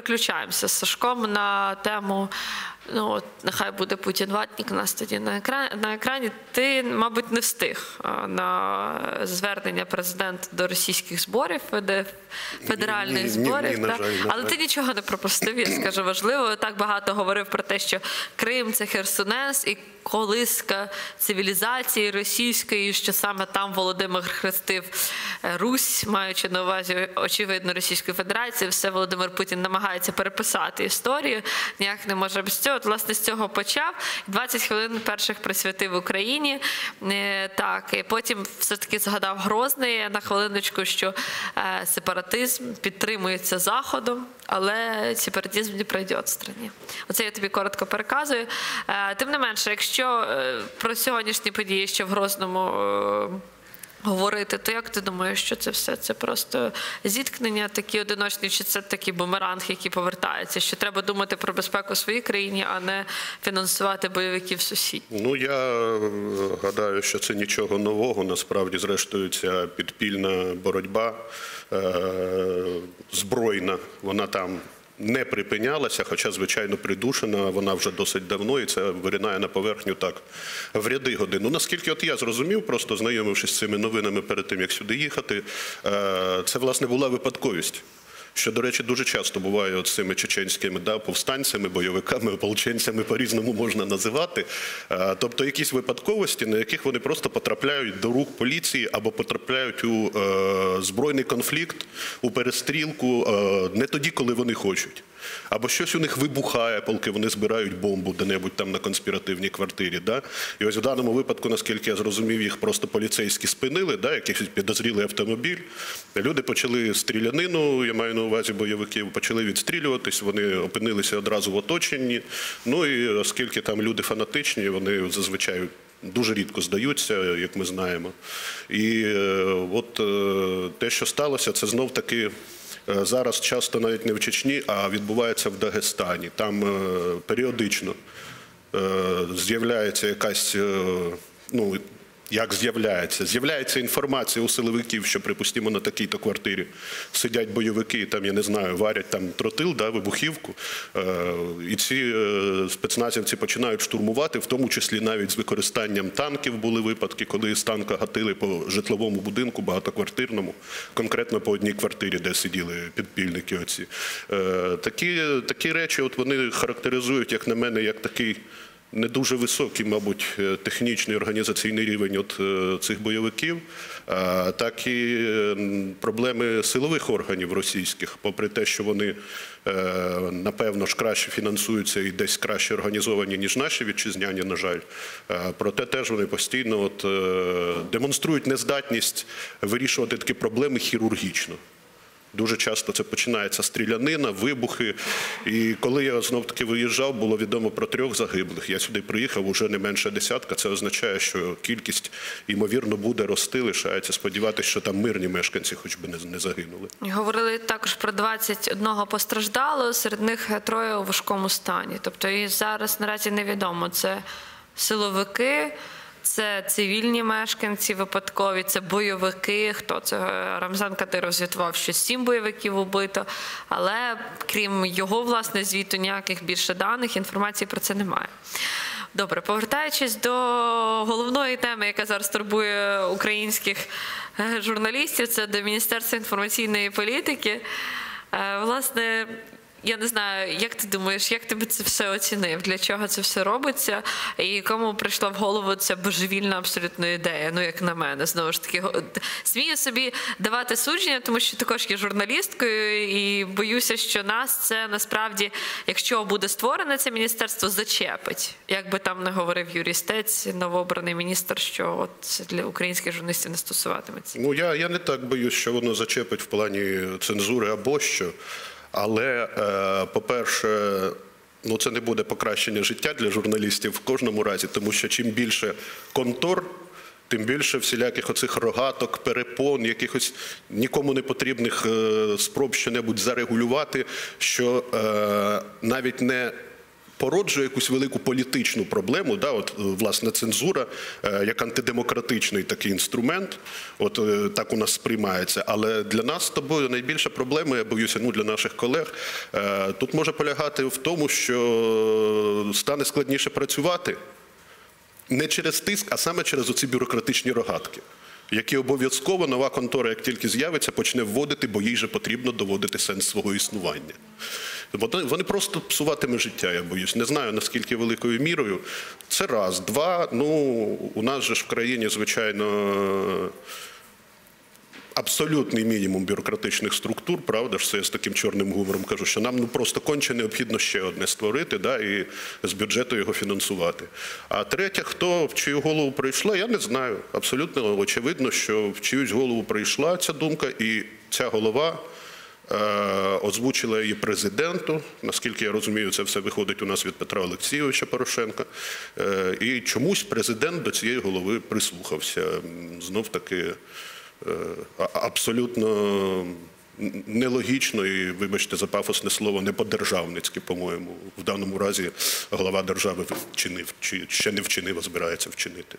переключаємося з Сашком на тему. Ну, от нехай буде Путін ватник у нас тоді на екрані. На екрані. Ти, мабуть, не встиг на звернення президента до російських зборів, федеральних Ні, ні, ні, зборів. ні, на жаль, Але ти нічого не пропустив, я скажу важливо. Так багато говорив про те, що Крим це Херсонес і колиска цивілізації російської, що саме там Володимир хрестив е, Русь, маючи на увазі очевидно Російської Федерації, все Володимир Путін намагається переписати історію. Ніяк не може без цього. От, власне, з цього почав. 20 хвилин перших присвятив Україні. Е, Так, і потім все-таки згадав Грозний на хвилиночку, що е, сепаратизм підтримується Заходом, але сепаратизм не пройде в страні. Оце я тобі коротко переказую. Е, Тим не менше, якщо про сьогоднішні події, що в Грозному. Говорити, то як ти думаєш, що це все? Це просто зіткнення такі одиночні, чи це такий бумеранг, який повертається? Що треба думати про безпеку в своїй країні, а не фінансувати бойовиків сусідніх? Ну я е, гадаю, що це нічого нового. Насправді, зрештою, ця підпільна боротьба е, збройна, вона там. Не припинялася, хоча, звичайно, придушена, вона вже досить давно, і це виринає на поверхню так в ряди годин. Ну, наскільки от я зрозумів, просто знайомившись з цими новинами перед тим, як сюди їхати, е, це, власне, була випадковість. Що, до речі, дуже часто буває цими чеченськими да, повстанцями, бойовиками, ополченцями по-різному можна називати. Е, Тобто якісь випадковості, на яких вони просто потрапляють до рук поліції або потрапляють у е, збройний конфлікт, у перестрілку е, не тоді, коли вони хочуть. Або щось у них вибухає, поки вони збирають бомбу де-небудь там на конспіративній квартирі. Да? І ось в даному випадку, наскільки я зрозумів, їх просто поліцейські спинили, да? якийсь підозрілий автомобіль. Люди почали стрілянину, я маю на увазі бойовиків, почали відстрілюватись, вони опинилися одразу в оточенні. Ну і оскільки там люди фанатичні, вони зазвичай. Дуже рідко здаються, як ми знаємо. І е, от е, те, що сталося, це знов таки Зараз часто навіть не в Чечні, а відбувається в Дагестані. Там е, періодично е, з'являється якась, е, ну як з'являється, з'являється інформація у силовиків, що припустимо на такій-то квартирі сидять бойовики, там я не знаю, варять там тротил, да, вибухівку. Е, І ці е, спецназівці починають штурмувати, в тому числі навіть з використанням танків були випадки, коли з танка гатили по житловому будинку багатоквартирному, конкретно по одній квартирі, де сиділи підпільники. Оці Е, такі, такі речі, от вони характеризують, як на мене, як такий. Не дуже високий, мабуть, е, технічний організаційний рівень от е, цих бойовиків, а, так і е, проблеми силових органів російських, попри те, що вони е, напевно ж краще фінансуються і десь краще організовані, ніж наші вітчизняні, на жаль. Е, Проте теж вони постійно от, е, демонструють нездатність вирішувати такі проблеми хірургічно. Дуже часто це починається стрілянина, вибухи. І коли я знов таки виїжджав, було відомо про трьох загиблих. Я сюди приїхав уже не менше десятка. Це означає, що кількість ймовірно буде рости. Лишається сподіватися, що там мирні мешканці, хоч би не, загинули. Говорили також про 21 постраждалого, серед них троє у важкому стані. Тобто і зараз наразі невідомо, це силовики, це цивільні мешканці випадкові, це бойовики. Хто це Рамзан Кадиров звітував, що сім бойовиків убито. Але крім його власне звіту, ніяких більше даних, інформації про це немає. Добре, повертаючись до головної теми, яка зараз турбує українських е, журналістів, це до Міністерства інформаційної політики. Е, Власне, я не знаю, як ти думаєш, як ти би це все оцінив? Для чого це все робиться? І кому прийшла в голову ця божевільна абсолютно ідея? Ну, як на мене, знову ж таки, смію собі давати судження, тому що також є журналісткою, і боюся, що нас це насправді, якщо буде створене це міністерство, зачепить. Як би там не говорив Юрій Стець, новообраний міністр, що от для українських журналістів не стосуватиметься. Ну я, я не так боюсь, що воно зачепить в плані цензури або що. Але, е, по-перше, ну це не буде покращення життя для журналістів в кожному разі, тому що чим більше контор. Тим більше всіляких оцих рогаток, перепон, якихось нікому не потрібних е, спроб щонебудь зарегулювати, що е, навіть не породжує якусь велику політичну проблему. Да, от, е, власне, цензура е, як антидемократичний такий інструмент, от е, так у нас сприймається. Але для нас з тобою найбільша проблема, я боюся, ну для наших колег, тут може полягати в тому, що стане складніше працювати не через тиск, а саме через оці бюрократичні рогатки, які обов'язково нова контора, як тільки з'явиться, почне вводити, бо їй же потрібно доводити сенс свого існування. Вони, просто псуватиме життя, я боюсь. Не знаю наскільки великою мірою. Це раз. Два. Ну у нас же ж в країні, звичайно. Абсолютний мінімум бюрократичних структур, правда ж, це я з таким чорним гумором кажу, що нам ну просто конче необхідно ще одне створити, да, і з бюджету його фінансувати. А третє, хто в чию голову прийшла, я не знаю. Абсолютно очевидно, що в чиюсь голову прийшла ця думка, і ця голова озвучила її президенту. Наскільки я розумію, це все виходить у нас від Петра Олексійовича Порошенка. Е, і чомусь президент до цієї голови прислухався. Знов таки. Е, абсолютно нелогічно і, вибачте за пафосне слово, не по-державницьки, по-моєму. В даному разі глава держави вчинив, чи ще не вчинив, а збирається вчинити.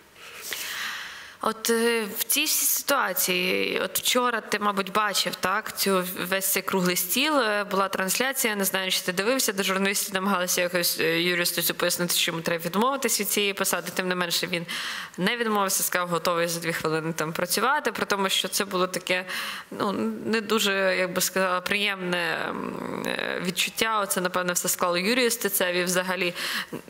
От е, в цій ситуації, от вчора ти, мабуть, бачив так цю весь цей круглий стіл. е, Була трансляція. Не знаю, чи ти дивився, де журналісти намагалися якось е, Юрію Стуцю пояснити, що йому треба відмовитись від цієї посади. Тим не менше він не відмовився, сказав, готовий за дві хвилини там працювати. При тому, що це було таке, ну не дуже, як би сказала, приємне відчуття. Оце напевне все склало Юрію Стецеві. Взагалі,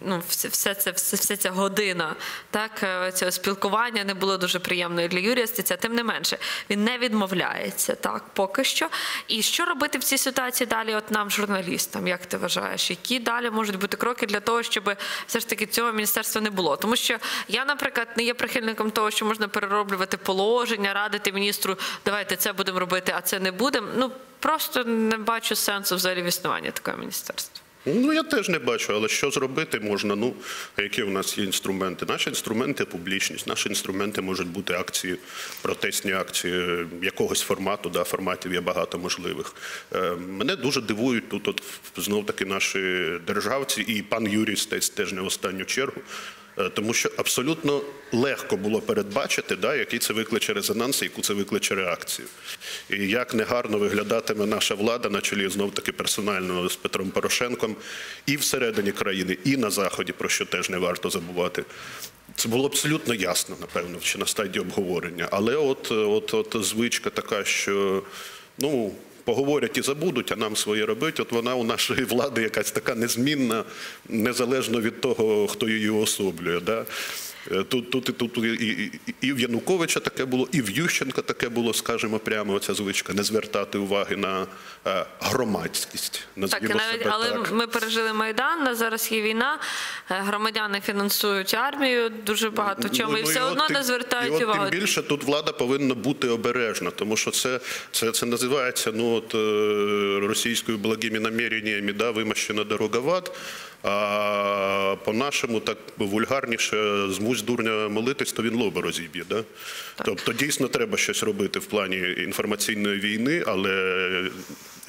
ну все, все це все, вся ця година, так цього спілкування не було дуже приємною для Юрія Стеця. Тим не менше, він не відмовляється так поки що. І що робити в цій ситуації далі? От нам, журналістам, як ти вважаєш, які далі можуть бути кроки для того, щоб все ж таки цього міністерства не було? Тому що я, наприклад, не є прихильником того, що можна перероблювати положення, радити міністру, давайте це будемо робити, а це не будемо. Ну просто не бачу сенсу взагалі в існуванні такого міністерства. Ну, я теж не бачу, але що зробити можна? Ну, які в нас є інструменти? Наші інструменти публічність, наші інструменти можуть бути акції, протестні акції якогось формату, да, форматів є багато можливих. Е, мене дуже дивують тут от, знов таки наші державці, і пан Юрій Стець теж не в останню чергу. Е, Тому що абсолютно легко було передбачити, да, який це викличе резонанс, яку це викличе реакцію. І як негарно виглядатиме наша влада на чолі знов таки персонально з Петром Порошенком і всередині країни, і на заході, про що теж не варто забувати. Це було абсолютно ясно, напевно, ще на стадії обговорення. Але от, от, от звичка така, що ну. Поговорять і забудуть, а нам своє робить. От вона у нашої влади якась така незмінна, незалежно від того, хто її особлює. Да? Е, Тут, тут, і- тут і, і, і в Януковича таке було, і в Ющенка таке було, скажімо, прямо оця звичка не звертати уваги на е, громадськість. Так, і навіть, але так. ми пережили майдан. на Зараз є війна. е, Громадяни фінансують армію дуже багато в чому, і Ну, все от одно тим- не звертають і от увагу. Тим більше тут влада повинна бути обережна, тому що це, це, це називається ну, от, російською благими наміреннями, да, вимощена дороговат. А по-нашому так вульгарніше змусь дурня молитись, то він лоба розіб'є. Да? Тобто дійсно треба щось робити в плані інформаційної війни, але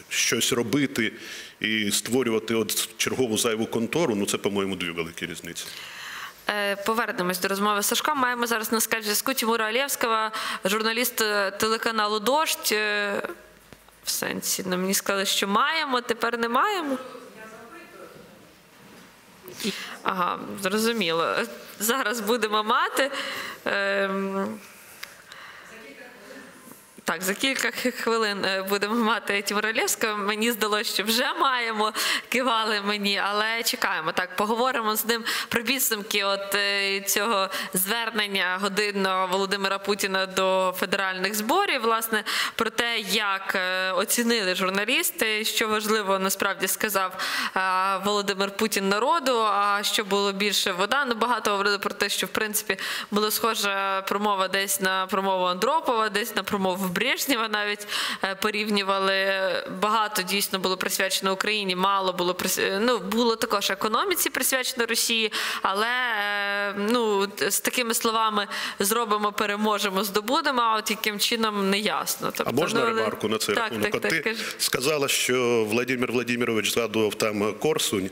щось робити і створювати от чергову зайву контору, ну це, по-моєму, дві великі різниці. Е, Повернемось до розмови з Сашком. Маємо зараз на скайп зв'язку Тимура Алєвського, журналіст е, телеканалу Дождь. Е, В сенсі, ну, мені сказали, що маємо, тепер не маємо. Ага, зрозуміло. Зараз будемо мати. Ем, Так, за кілька хвилин е, будемо мати Тіморалівського. Мені здалося, що вже маємо, кивали мені, але чекаємо. Так, поговоримо з ним про підсумки от е, цього звернення годинного Володимира Путіна до федеральних зборів. Власне, про те, як е, оцінили журналісти, що важливо насправді сказав Володимир Путін народу. А що було більше вода? Ну багато говорили про те, що в принципі була схожа промова десь на промову Андропова, десь на промову Брежнєва навіть е, порівнювали. Багато дійсно було присвячено Україні, мало було прис- ну було також економіці присвячено Росії, але е, ну з такими словами зробимо, переможемо, здобудемо. А от яким чином не ясно. Тобто, А можна ну, ремарку на цей так, рахунок? Так, так, ти кажи. сказала, що Владимир Владимирович згадував там Корсунь.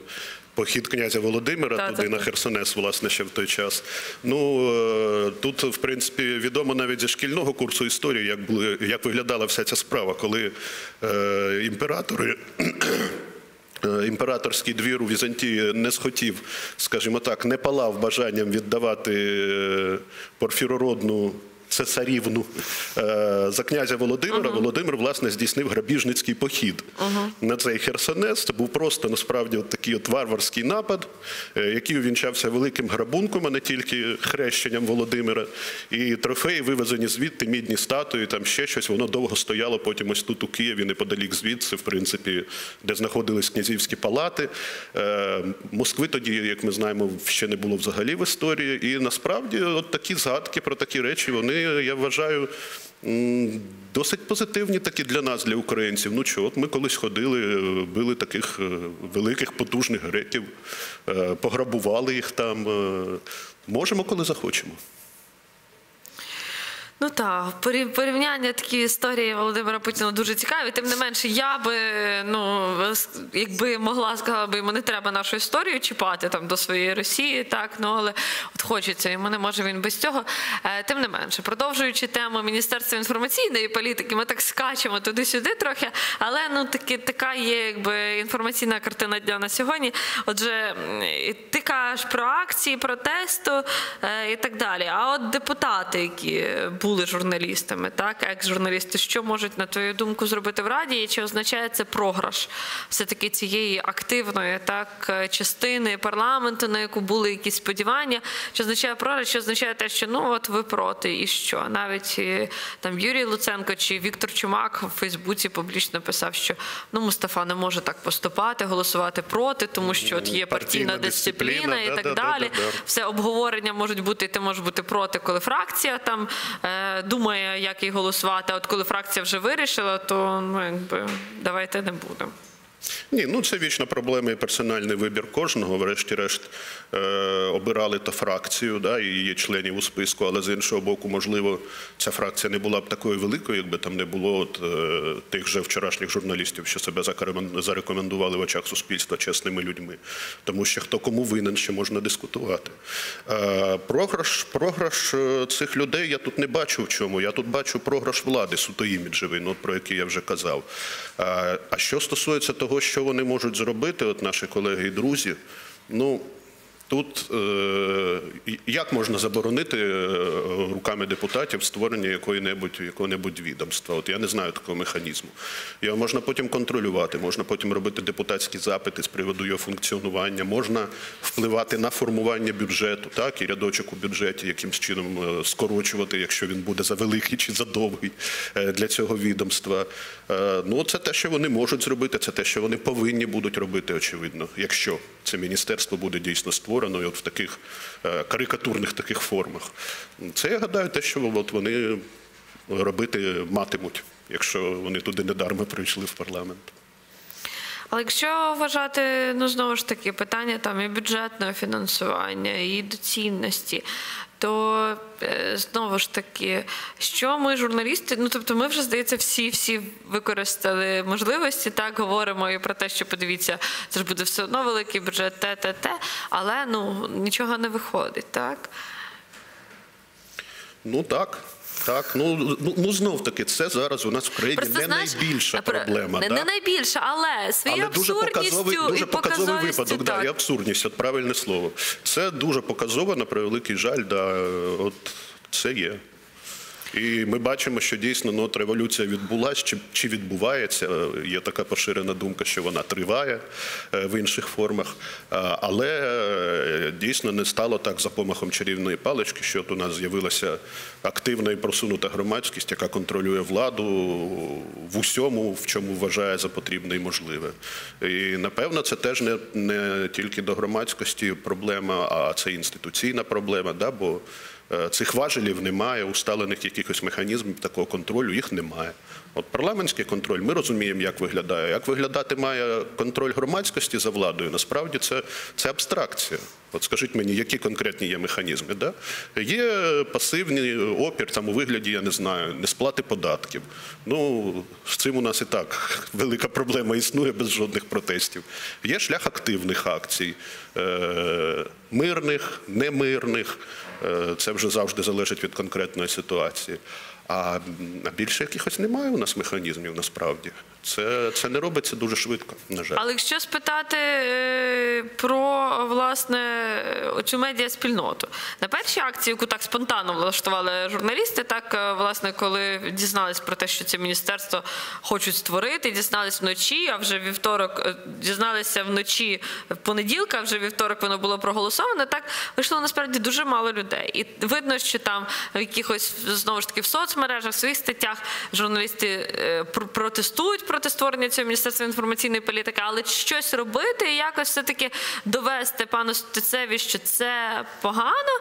Похід князя Володимира Та, туди та, на. Херсонес, власне, ще в той час. Ну е, тут, в принципі, відомо навіть зі шкільного курсу історії, як були як виглядала вся ця справа, коли е, імператори. Е, Імператорський двір у Візантії не схотів, скажімо так, не палав бажанням віддавати е, порфірородну цесарівну е, за князя Володимира. Володимир, власне, здійснив грабіжницький похід на цей Херсонес. Це був просто насправді от такий от варварський напад, е, який увінчався великим грабунком, а не тільки хрещенням Володимира. І трофеї вивезені звідти, мідні статуї, там ще щось. Воно довго стояло потім ось тут у Києві, неподалік звідси, в принципі, де знаходились князівські палати. Е, Москви тоді, як ми знаємо, ще не було взагалі в історії. І насправді, от такі згадки про такі речі, вони, я вважаю, досить позитивні такі для нас, для українців. Ну чого, от ми колись ходили, е, били таких е, великих, потужних греків, е, пограбували їх там. Можемо, коли захочемо. Ну так, порів- порівняння такі історії Володимира Путіна дуже цікаві. Тим не менше, я би ну якби могла сказала би йому не треба нашу історію чіпати там до своєї Росії, так ну але от хочеться йому не може він без цього. Е, Тим не менше, продовжуючи тему Міністерства інформаційної політики, ми так скачемо туди-сюди трохи, але ну таки така є якби інформаційна картина дня на сьогодні. Отже, ти кажеш про акції протесту е, і так далі. А от депутати, які були журналістами, так екс-журналісти, що можуть на твою думку зробити в раді, і чи означає це програш все таки цієї активної так частини парламенту, на яку були якісь сподівання? Чи означає програш, що означає те, що ну от ви проти, і що навіть е, там Юрій Луценко чи Віктор Чумак в Фейсбуці публічно писав, що ну Мустафа не може так поступати, голосувати проти, тому що от є партійна Партійна дисципліна дисципліна, і так да-да-да-да-да. далі все обговорення можуть бути, і ти можеш бути проти, коли фракція там е, думає, як їй голосувати. А от коли фракція вже вирішила, то ну якби давайте не будемо. Ні, ну це вічна проблема і персональний вибір кожного. Врешті-решт е, обирали та фракцію, да, і є членів у списку, але з іншого боку, можливо, ця фракція не була б такою великою, якби там не було от, е, тих же вчорашніх журналістів, що себе зарекомендували в очах суспільства чесними людьми. Тому що хто кому винен, ще можна дискутувати. Е, програш, програш е, цих людей я тут не бачу в чому. Я тут бачу програш влади, суто іміджевий, ну, про який я вже казав. Е, А що стосується того, що вони можуть зробити, от наші колеги і друзі, ну. Тут е, як можна заборонити е, руками депутатів створення якої-небудь якого-небудь відомства? От я не знаю такого механізму. Його можна потім контролювати, можна потім робити депутатські запити з приводу його функціонування, можна впливати на формування бюджету, так і рядочок у бюджеті, якимсь чином е, скорочувати, якщо він буде за великий чи за довгий для цього відомства. Ну, це те, що вони можуть зробити, це те, що вони повинні будуть робити, очевидно, якщо це міністерство буде дійсно створено і от в таких е, карикатурних таких формах. Це я гадаю, те, що от вони робити матимуть, якщо вони туди недарма прийшли в парламент. Але якщо вважати, ну знову ж таки, питання там і бюджетного фінансування, і доцільності, то е, знову ж таки, що ми, журналісти, ну тобто, ми вже здається, всі всі використали можливості, так говоримо і про те, що подивіться, це ж буде все одно великий бюджет, те, те, те, але ну нічого не виходить, так. Ну так. Так, ну, ну, ну знов таки, це зараз у нас в країні не найбільша про- проблема. Не, да? не найбільша, але своєю Але дуже абсурдністю показовий, дуже і показовий випадок. випадок, да, і абсурдність, от правильне слово. Це дуже показово, на превеликий жаль, да, от це є. І ми бачимо, що дійсно ну, революція відбулася чи, чи відбувається. Є така поширена думка, що вона триває е, в інших формах. Але е, дійсно не стало так за помахом чарівної палички, що от у нас з'явилася активна і просунута громадськість, яка контролює владу в усьому, в чому вважає за потрібне і можливе. І напевно, це теж не, не тільки до громадськості проблема, а це інституційна проблема. Да? Бо Е, Цих важелів немає, усталених якихось механізмів такого контролю їх немає. От парламентський контроль, ми розуміємо, як виглядає. Як виглядати має контроль громадськості за владою, насправді це, це абстракція. От скажіть мені, які конкретні є механізми? Да? Є пасивний опір там у вигляді, я не знаю, несплати податків. Ну, з цим у нас і так велика проблема існує без жодних протестів. Є шлях активних акцій, е- мирних, немирних. Е, Це вже завжди залежить від конкретної ситуації. А більше якихось немає у нас механізмів насправді. Це, це не робиться дуже швидко, на жаль. Але якщо спитати е, про власне оцю медіаспільноту, на першій акції, яку так спонтанно влаштували журналісти, так е, власне, коли дізнались про те, що це міністерство хочуть створити, дізнались вночі, а вже вівторок е, дізналися вночі в понеділка, а вже вівторок воно було проголосовано. Так вийшло насправді дуже мало людей, і видно, що там якихось знову ж таки в соцмережах, в своїх статтях журналісти е, протестують проти створення цього міністерства інформаційної політики, але щось робити і якось все таки довести пану Стецеві, що це погано,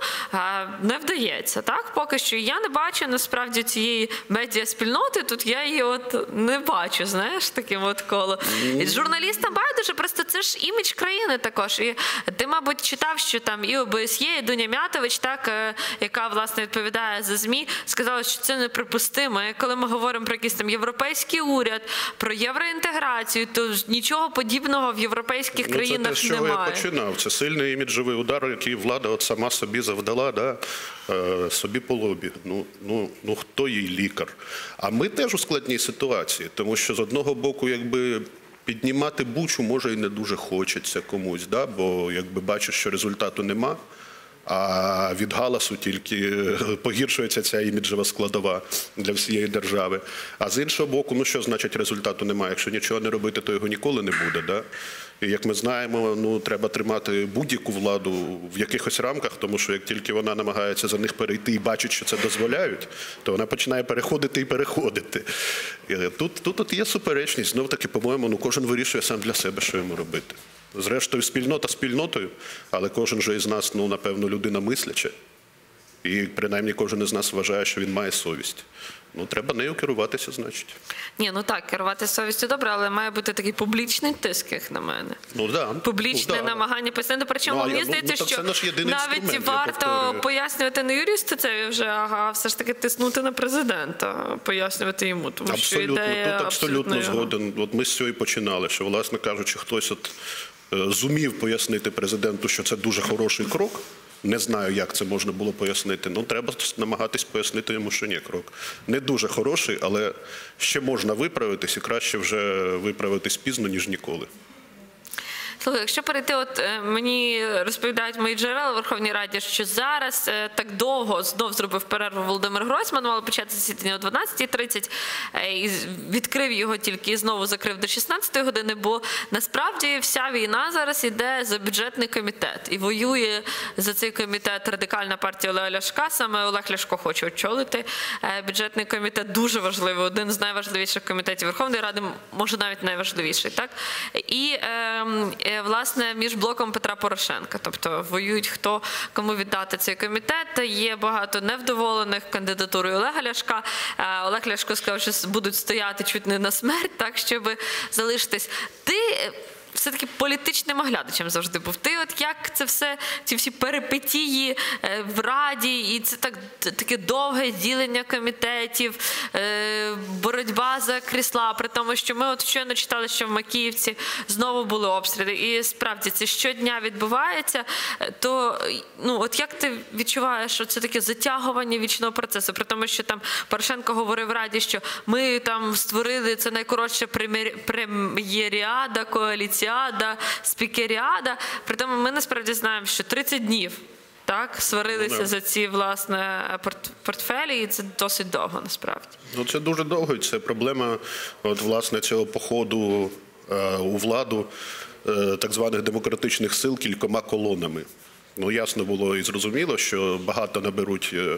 не вдається. Так, поки що я не бачу насправді цієї медіаспільноти. Тут я її от не бачу. Знаєш, таким от коло. І журналістам байдуже, просто це ж імідж країни також. І ти, мабуть, читав, що там і ОБСЄ, і Дуня Мятович, так е, яка власне відповідає за змі, сказала, що це неприпустимо. Коли ми говоримо про якийсь там європейський уряд, про євроінтеграцію, то нічого подібного в європейських Ну, це те, країнах з чого немає. я починав. Це сильний іміджовий удар, який влада от сама собі завдала, да? е, собі по лобі. Ну, ну, ну хто їй лікар? А ми теж у складній ситуації, тому що з одного боку, якби. Піднімати бучу може і не дуже хочеться комусь, да? бо якби бачиш, що результату нема, а від галасу тільки погіршується ця іміджева складова для всієї держави. А з іншого боку, ну що значить результату немає? Якщо нічого не робити, то його ніколи не буде. Да? І як ми знаємо, ну треба тримати будь-яку владу в якихось рамках, тому що як тільки вона намагається за них перейти і бачить, що це дозволяють, то вона починає переходити і переходити. І тут, тут, тут є суперечність. Знов таки, по-моєму, ну кожен вирішує сам для себе, що йому робити. Зрештою, спільнота спільнотою, але кожен же із нас, ну напевно, людина мисляча. І принаймні кожен із нас вважає, що він має совість. Ну, треба нею керуватися, значить. Ні, ну так, керувати совістю добре, але має бути такий публічний тиск, як на мене. Ну да. Публічне ну, да. намагання пояснити. Причому Ну, мені ну, здається, ну, так що навіть варто пояснювати не юристу це вже, ага, все ж таки тиснути на президента, пояснювати йому. Тому що Абсолютно, ідея тут абсолютно його. згоден. От ми з цього і починали, що, власне кажучи, хтось от зумів пояснити президенту, що це дуже хороший крок. Не знаю, як це можна було пояснити. Ну, треба намагатись пояснити йому, що ні, крок. Не дуже хороший, але ще можна виправитись, і краще вже виправитись пізно, ніж ніколи. Слухай, якщо перейти, от е, мені розповідають мої джерела в Верховній Раді, що зараз е, так довго знов зробив перерву Володимир Гройсман, мало почати засідання о 12.30, е, і відкрив його тільки і знову закрив до 16 години, бо насправді вся війна зараз іде за бюджетний комітет і воює за цей комітет радикальна партія Олега Ляшка. Саме Олег Ляшко хоче очолити бюджетний комітет. Дуже важливий, один з найважливіших комітетів Верховної Ради, може навіть найважливіший, так і е, власне між блоком Петра Порошенка, тобто воюють хто кому віддати цей комітет. Є багато невдоволених кандидатурою Олега Ляшка. Е, Олег Ляшко сказав, що будуть стояти чуть не на смерть, так щоб залишитись. Ти е, все-таки політичним оглядачем завжди був. Ти от як це все, ці всі перипетії е, в Раді, і це так таке довге ділення комітетів, е, боротьба за крісла, при тому, що ми от щойно читали, що в Макіївці знову були обстріли. І справді це щодня відбувається. Е, То ну от як ти відчуваєш, що це таке затягування вічного процесу? При тому, що там Порошенко говорив в Раді, що ми там створили це найкоротше прем'єр- прем'єріада, коаліціада, спікеріада. При тому ми насправді знаємо, що 30 днів. Так, сварилися Ну, за ці власне порт- портфелі, і це досить довго насправді. Ну, це дуже довго. і Це проблема от, власне, цього походу е, у владу е, так званих демократичних сил кількома колонами. Ну, ясно було і зрозуміло, що багато наберуть. е,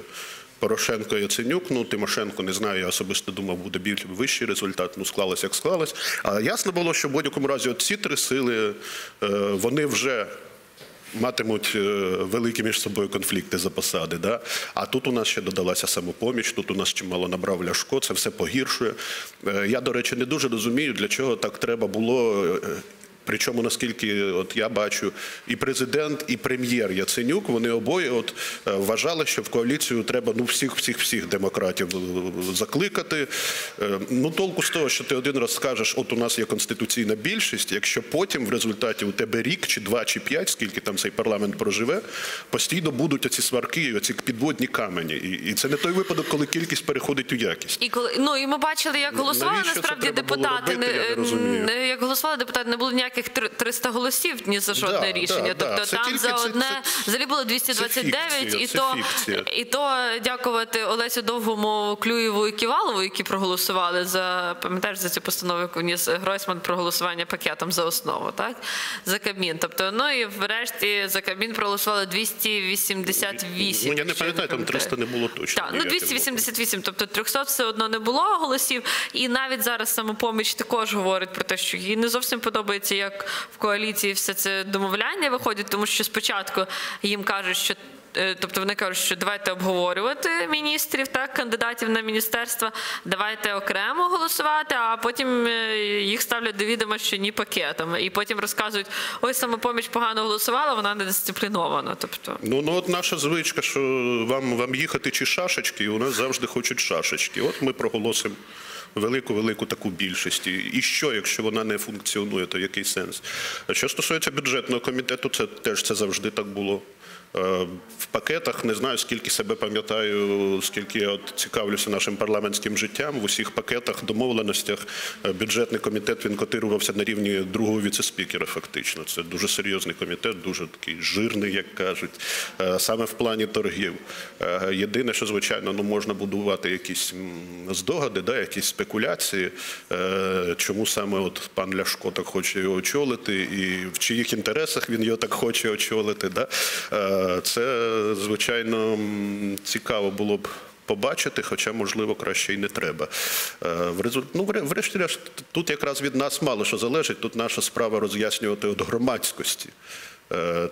Порошенко Яценюк, ну Тимошенко не знаю, я особисто думав, буде більш вищий результат. Ну склалось як склалось. А ясно було, що в будь-якому разі ці три сили е, вони вже матимуть е, великі між собою конфлікти за посади. Да? А тут у нас ще додалася самопоміч, тут у нас чимало набрав Ляшко, це все погіршує. Е, Я, до речі, не дуже розумію, для чого так треба було. Причому, наскільки от я бачу, і президент, і прем'єр Яценюк, вони обоє от е, вважали, що в коаліцію треба ну всіх, всіх, всіх демократів е, закликати. Е, Ну толку з того, що ти один раз скажеш, от у нас є конституційна більшість, якщо потім в результаті у тебе рік чи два чи п'ять, скільки там цей парламент проживе, постійно будуть оці сварки, оці підводні камені. І, і це не той випадок, коли кількість переходить у якість. І коли ну і ми бачили, як голосували навіщо насправді депутати. робити, не не, не- як голосували депутати, не було ніяких три- 300 голосів ні за жодне Да, рішення. да, тобто Це там за одне це- взагалі було 229, фікція, і це то фікція. і то дякувати Олесю Довгому, Клюєву і Ківалову, які проголосували за пам'ятаєш за цю постанову, яку вніс Гройсман про голосування пакетом за основу, так за Кабмін. Тобто, ну і врешті за Кабмін проголосували 288. Ну я не пам'ятаю, там 300 не було точно. так, ну 288, тобто 300 все одно не було голосів. І навіть зараз самопоміч також говорить про те, що їй не зовсім подобається, як в коаліції все це домовляння виходить, тому що спочатку їм кажуть, що. е, Тобто вони кажуть, що давайте обговорювати міністрів, так, кандидатів на міністерства, давайте окремо голосувати, а потім е, їх ставлять до відома, що ні пакетом. І потім розказують, ой, самопоміч погано голосувала, вона не дисциплінована. Тобто, Ну, ну от наша звичка, що вам, вам їхати чи шашечки, і у нас завжди хочуть шашечки. От ми проголосимо велику, велику таку більшість. І- що, якщо вона не функціонує, то який сенс? А Що стосується бюджетного комітету, це теж це завжди так було. Е, В пакетах не знаю, скільки себе пам'ятаю, скільки я цікавлюся нашим парламентським життям. В усіх пакетах, домовленостях е, бюджетний комітет він котирувався на рівні другого віцеспікера. Фактично, це дуже серйозний комітет, дуже такий жирний, як кажуть, е, саме в плані торгів. Єдине, що звичайно, ну можна будувати якісь здогади, да, якісь спекуляції, чому саме от пан Ляшко так хоче його очолити, і в чиїх інтересах він його так хоче очолити. Да? Це, звичайно, цікаво було б. Побачити, хоча можливо краще й не треба. Е, ну, врешті-решт, тут якраз від нас мало що залежить. Тут наша справа роз'яснювати від громадськості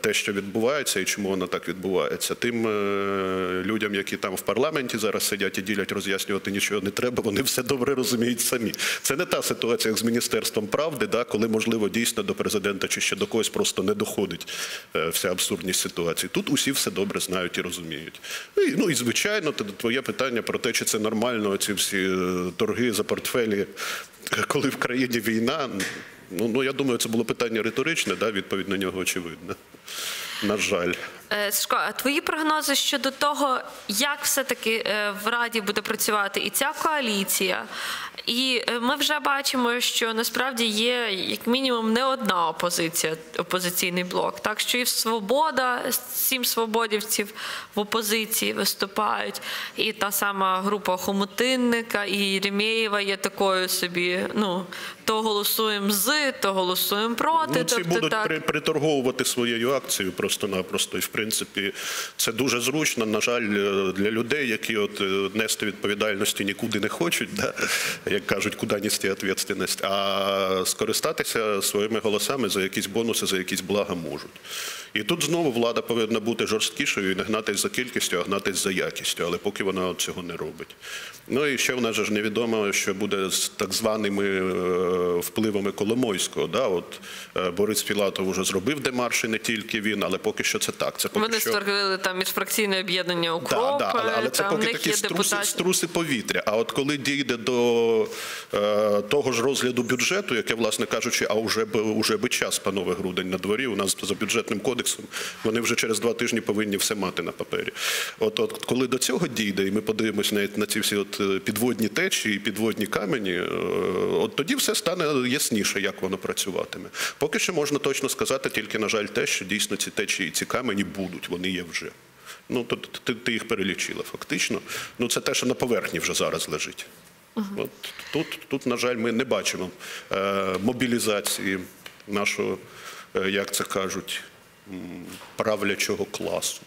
те, що відбувається і чому воно так відбувається. Тим е, людям, які там в парламенті зараз сидять і ділять, роз'яснювати нічого не треба, вони все добре розуміють самі. Це не та ситуація, як з Міністерством правди, да, коли, можливо, дійсно до президента чи ще до когось просто не доходить е, вся абсурдність ситуації. Тут усі все добре знають і розуміють. І, ну, і звичайно, твоє питання про те, чи це нормально, ці всі е, торги за портфелі, коли в країні війна. Ну, ну я думаю, це було питання риторичне, да, відповідь на нього очевидна. На жаль. Е, Сашко, а твої прогнози щодо того, як все-таки е, в Раді буде працювати і ця коаліція? І е, ми вже бачимо, що насправді є як мінімум не одна опозиція, опозиційний блок. Так що і свобода, сім свободівців в опозиції виступають, і та сама група Хомутинника, і Єремєєва є такою собі. Ну то голосуємо з, то голосуємо проти. Ну, ці тобто будуть так. при, приторговувати своєю акцією просто-напросто. І в принципі це дуже зручно, на жаль, е, для людей, які от е, нести відповідальності нікуди не хочуть, да? Як кажуть, куди нести відповідальність, а скористатися своїми голосами за якісь бонуси, за якісь блага можуть. І тут знову влада повинна бути жорсткішою і не гнатись за кількістю, а гнатись за якістю, але поки вона цього не робить. Ну і ще в нас ж невідомо, що буде з так званими е, впливами Коломойського. Да? От е, Борис Філатов вже зробив демарші, не тільки він, але поки що це так. Це поки Вони що... створили там міжфракційне об'єднання укроп, Да, да, але, але це там поки такі струси, струси повітря. А от коли дійде до е, того ж розгляду бюджету, яке, власне кажучи, а вже б уже би час, панове грудень на дворі. У нас за бюджетним кодексом вони вже через два тижні повинні все мати на папері. От, от коли до цього дійде, і ми подивимося навіть на ці всі от е, підводні течії, підводні камені, е, от тоді все стане ясніше, як воно працюватиме. Поки що можна точно сказати, тільки на жаль, те, що дійсно ці течії, і ці камені будуть, вони є вже. Ну, то ти, ти їх перелічила фактично. Ну, це те, що на поверхні вже зараз лежить. От тут, тут, на жаль, ми не бачимо е, мобілізації нашого, е, як це кажуть, правлячого класу.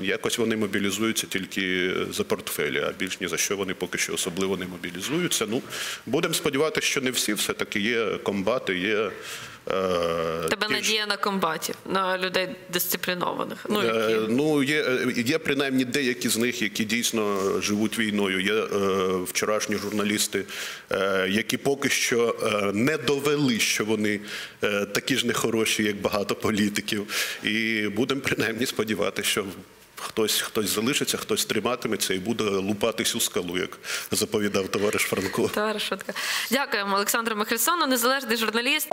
Якось вони мобілізуються тільки за портфелі, а більш ні за що вони поки що особливо не мобілізуються. Ну, будемо сподіватися, що не всі все-таки є комбати, є Е, Тебе ті надія на комбатів, на людей дисциплінованих. Ну, які... Е, Ну, є, е, є принаймні деякі з них, які дійсно живуть війною. Є е, вчорашні журналісти, е, які поки що е, не довели, що вони е, такі ж нехороші, як багато політиків. І будемо принаймні сподіватися, що хтось, хтось залишиться, хтось триматиметься і буде лупатись у скалу, як заповідав товариш Франко. Товариш Шутка. Дякуємо Олександру Михельсону, незалежний журналіст.